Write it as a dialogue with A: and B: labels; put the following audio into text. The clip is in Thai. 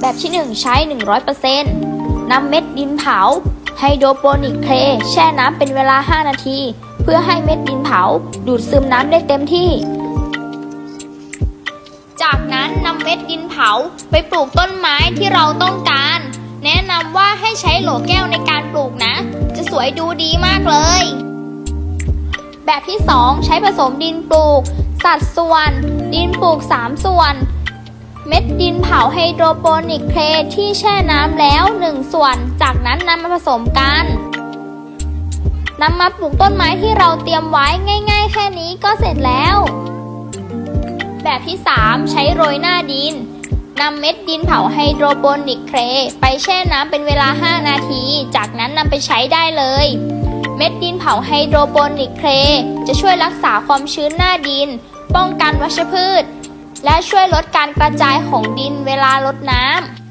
A: แบบที่ 1 ใช้ 100%นำเม็ดดินเผา ไฮโดรโปนิกเคลแช่น้ำเป็นเวลา 5 นาที เพื่อให้เม็ดดินเผา ดูดซึมน้ำได้เต็มที่ จากนั้นนำเม็ดดินเผาไปปลูกต้นไม้ที่เราต้องการ แนะนำว่าให้ใช้โหลแก้วในการปลูกนะ จะสวยดูดีมากเลย แบบที่ 2 ใช้ผสมดินปลูก สัดส่วน ดินปลูก 3 ส่วน เม็ดดินเผาไฮโดรโปนิกเคลทที่แช่น้ำแล้ว 1 ส่วน จากนั้นนำมาผสมกันนำมาปลูกต้นไม้ที่เราเตรียมไว้ง่าย ๆ แค่นี้ก็เสร็จแล้ว แบบที่ 3 ใช้โรยหน้าดินนำเม็ดดินเผาไฮโดรโปนิกเคลไปแช่น้ำเป็นเวลา 5 นาที จากนั้นนำไปใช้ได้เลย ม็ดดินเผาไฮโดรโปนิกเคลจะช่วยรักษาความชื้นหน้าดิน ป้องกันวัชพืช และช่วยลดการกระจายของดินเวลาลดน้ำ